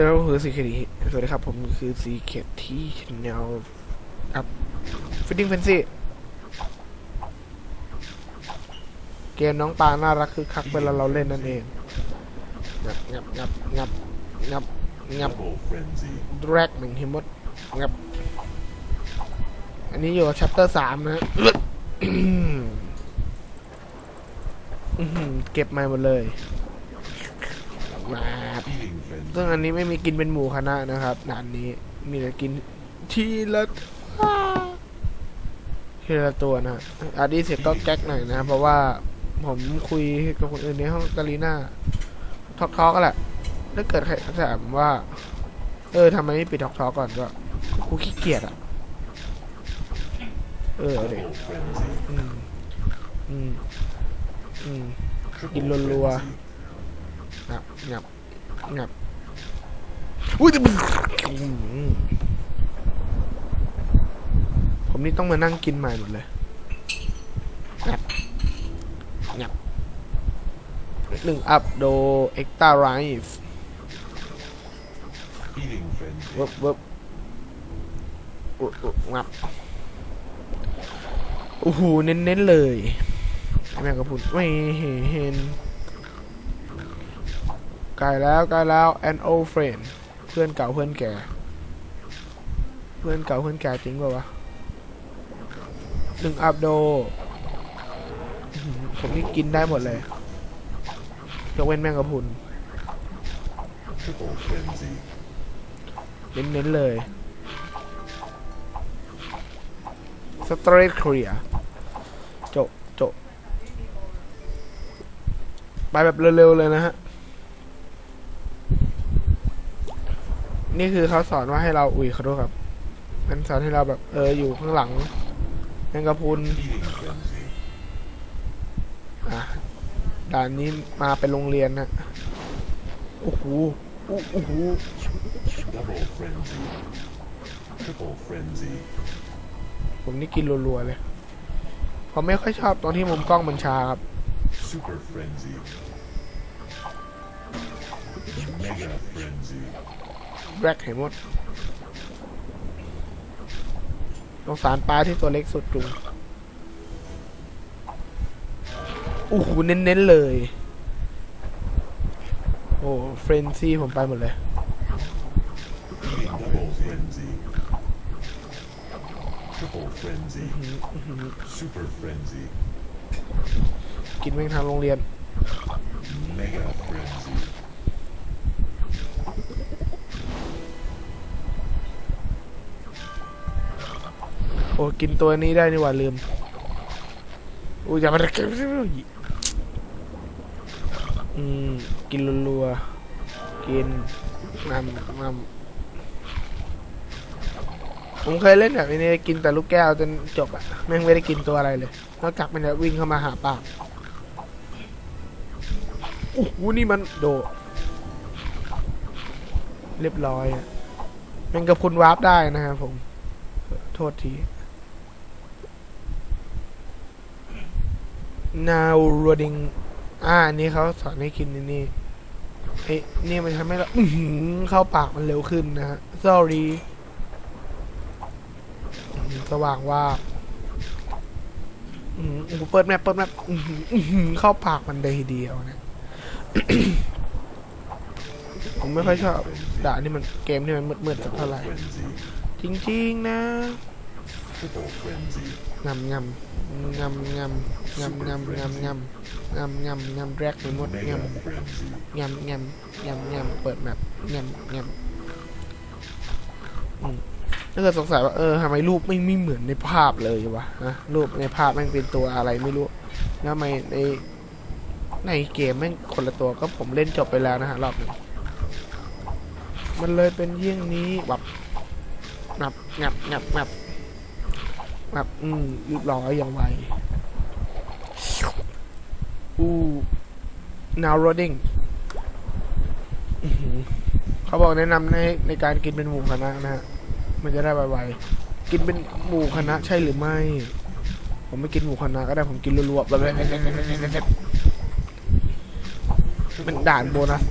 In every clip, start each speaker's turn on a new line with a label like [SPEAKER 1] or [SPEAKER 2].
[SPEAKER 1] แล้วคือซีเคทีสวัสดีครับผมคือซีเคทีแนวอัพฟิตติ้งเฟนซี่เกมน้องปลาน่ารักคือคักเวลาเราเล่นนั่นเองงับงับงับงับงับงับ
[SPEAKER 2] Double frenzy.
[SPEAKER 1] แรกหนึ่งหิมดงับ อันนี้อยู่ชัปเตอร์สามนะเก็บมาหมดเลย มาซึ่งอันนี้ไม่มีกินเป็นหมู่คณะนะครับด่านนี้มีแต่กินทีละทีละตัวนะอาดีเสียงก็แก๊กหน่อยนะ เพราะว่าผมคุยกับคนอื่นในห้องกาลีน่าทอกทอกกันแหละ ถ้าเกิดใครถามว่า เออทำไมไม่ปิดทอกทอกก่อนก็กูขี้เกียจอะ เออเอาดิ
[SPEAKER 2] Double frenzy.
[SPEAKER 1] อืม อืม อืม กินรัว
[SPEAKER 2] ๆ
[SPEAKER 1] งับงับงับอุ้ยอืมผมนี่ต้องมานั่งกินใหม่หมดเลยงับงับหนึ่งอัพโดเอ็กตาไรฟ์เวิบเวิบอุ๊ยอุ๊ยงับโอ้โหเน้นๆเลยแม่งกระพุนไม่เห็น ใกล้แล้วใกล้แล้ว an old friend เพื่อนเก่าเพื่อนแก่ เพื่อนเก่าเพื่อนแก่จริงป่าวะหนึ่งอัพโดผมนี่กินได้หมดเลยยกเว้นแมงกะพรุนเน้นๆเลยสเตรทเคลียโจะโจะไปแบบเร็วๆเลยนะฮะ นี่คือเขาสอนว่าให้เราอุ้ยขอโทษครับ มันสอนให้เราแบบเอออยู่ข้างหลังแมงกะพรุนอะด่านนี้มาเป็นโรงเรียนนะโอ้โหโอ้โหผมนี่กินรัวๆเลย ผมไม่ค่อยชอบตอนที่มุมกล้องมันชาครับ
[SPEAKER 2] Mega frenzy.
[SPEAKER 1] แบล็กเห็นหมดสงสารปลาที่ตัวเล็กสุดจุงโอ้โหเน้นๆเลย โอ้เฟรนซี่ผมไปหมดเลย
[SPEAKER 2] Eating double frenzy. Triple frenzy. Super frenzy.
[SPEAKER 1] กินแม่งทางโรงเรียน
[SPEAKER 2] Mega frenzy.
[SPEAKER 1] อ้กินตัวนี้ได้นี่หว่าลืมอุ้ยอย่ามากินอืมกินรัวๆกินนำนำผมเคยเล่นแบบนี้กินแต่ลูกแก้วจนจบอะแม่งไม่ได้กินตัวอะไรเลยนอกจากมันจะวิ่งเข้ามาหาปากโอ้โหนี่มันโดดเรียบร้อยอะแม่งกับคุณวาร์ปได้นะครับผม โทษที now loading อ่านนี้เขาสอนให้กินนี่นี่ไอ้นี่มันทำให้เราเข้าปากมันเร็วขึ้นนะฮะ sorry สว่างว่าอือเปิดแมปเปิดแมปเข้าปากมันเลยทีเดียวนะ ผมไม่ค่อยชอบด่านี่มันเกมที่มันมืดๆสักเท่าไหร่ จริง ๆ นะ งำงำงำงำงำงำงำงำงำงำงำแรกไปหมดงำ
[SPEAKER 2] frenzy.
[SPEAKER 1] ยำยำยำยำเปิดแบบยำยำถ้าเกิดสงสัยว่าเออทำไมรูปไม่ไม่เหมือนในภาพเลยวะนะรูปในภาพแม่งเป็นตัวอะไรไม่รู้แล้วทำไมในในเกมแม่งคนละตัวก็ผมเล่นจบไปแล้วนะฮะรอบหนึงมันเลยเป็นเยี่ยงนี้แบบงับงับงับงับ งับอืมรีบร้อยอย่างไวอู้ now loading เขาบอกแนะนำในในการกินเป็นหมู่คณะนะฮะ มันจะได้ไวๆ กินเป็นหมู่คณะใช่หรือไม่ ผมไม่กินหมู่คณะก็ได้ผมกินรัวๆแบบเป็นด่านโบนัส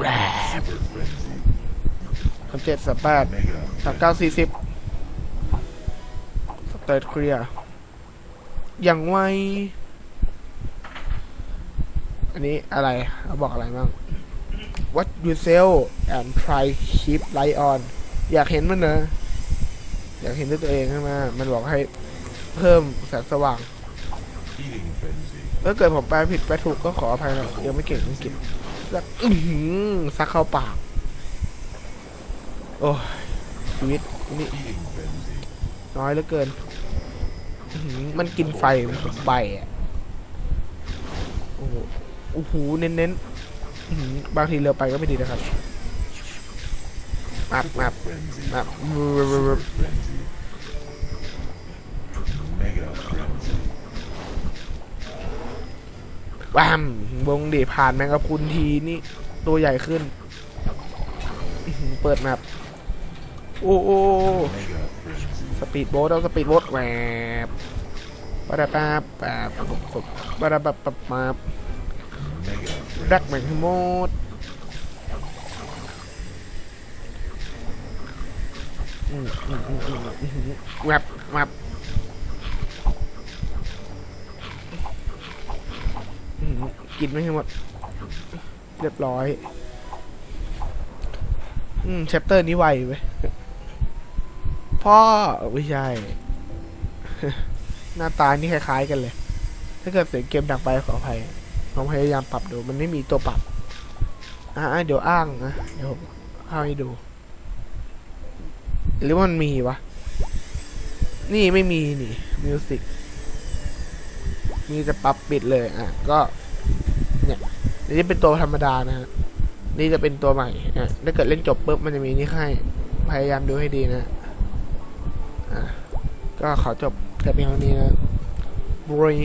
[SPEAKER 1] แรบ
[SPEAKER 2] Super frenzy.
[SPEAKER 1] สามเจ็ดสามแปดสามเก้าสี่สิบ เตตเคลียร์อย่างไวอันนี้อะไรเขาบอกอะไรบ้าง What you sell and try keep light on อยากเห็นมันเนอะอยากเห็นด้วยตัวเองใช่ไหมมันบอกให้เพิ่มแสงสว่างถ้าเกิดผมแปลผิดแปลถูกก็ขออภัยนะยังไม่เก่งอังกฤษสักอื้อซักเข้าปาก โอ้ยชีวิตนี่น้อยเหลือเกิน มันกินไฟมันใบอะโอ้โหโอ้โหเน้นๆอื้อหือบางทีเรือไปก็ไม่ดีนะครับมับมับ
[SPEAKER 2] Frenzy.
[SPEAKER 1] มับ
[SPEAKER 2] Super frenzy. Mega frenzy.
[SPEAKER 1] วามวงดีผ่านแมงกะพรุนทีนี่ตัวใหญ่ขึ้นอื้อหือเปิดแมป โอ้โอสปีดโบ๊ทเอาสปีดโบ๊ทแหวบปะดาปาปาบปบปะดาปับปับมาดักแมงมดแวบแวบกินไม่ให้หมด เรียบร้อย อืมแชปเตอร์นี้ไวเว้ย พ่อไม่ใช่ หน้าตานี่คล้ายๆกันเลย ถ้าเกิดเสียงเกมดังไปขออภัยผมพยายามปรับดู มันไม่มีตัวปรับ อ่าเดี๋ยวอ้างนะเดี๋ยวผมเอาให้ดู หรือมันมีวะ นี่ไม่มีนี่มิวสิกมีแต่ปรับปิดเลย อะ ก็ เนี่ยนี่เป็นตัวธรรมดานะฮะ นี่จะเป็นตัวใหม่อะถ้าเกิดเล่นจบปุ๊บมันจะมีนี่ให้ พยายามดูให้ดีนะ ก็ขอจบแต่เพียงเท่านี้นะบุรี